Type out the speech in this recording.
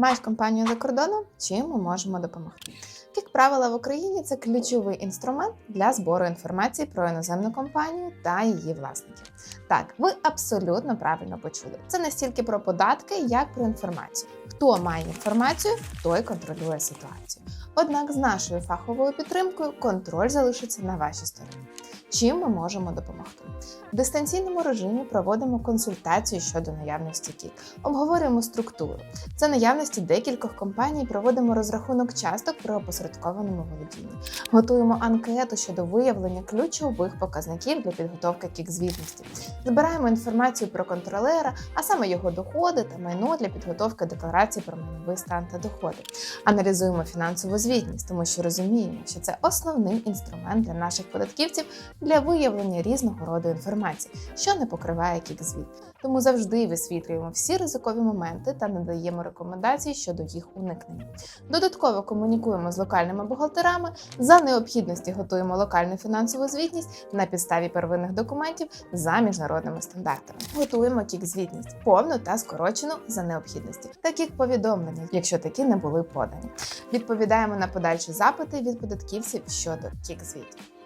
Маєш компанію за кордоном? Чим ми можемо допомогти? Як правило, в Україні це ключовий інструмент для збору інформації про іноземну компанію та її власників. Так, ви абсолютно правильно почули. Це не стільки про податки, як про інформацію. Хто має інформацію, той контролює ситуацію. Однак з нашою фаховою підтримкою контроль залишиться на вашій стороні. Чим ми можемо допомогти? В дистанційному режимі проводимо консультацію щодо наявності КІК, обговорюємо структуру. За наявності декількох компаній проводимо розрахунок часток при опосередкованому володінні. Готуємо анкету щодо виявлення ключових показників для підготовки кік звітності. Збираємо інформацію про контролера, а саме його доходи та майно для підготовки декларації про майновий стан та доходи. Аналізуємо фінансову звітність, тому що розуміємо, що це основний інструмент для наших податківців для виявлення різного роду інформації, що не покриває кік-звіт. Тому завжди висвітлюємо всі ризикові моменти та надаємо рекомендації щодо їх уникнення. Додатково комунікуємо з локальними бухгалтерами, за необхідності готуємо локальну фінансову звітність на підставі первинних документів за міжнародними стандартами. Готуємо кік-звітність повну та скорочену за необхідності, таких повідомлення, якщо такі не були подані. Відповідаємо на подальші запити від податківців щодо кік-звітів.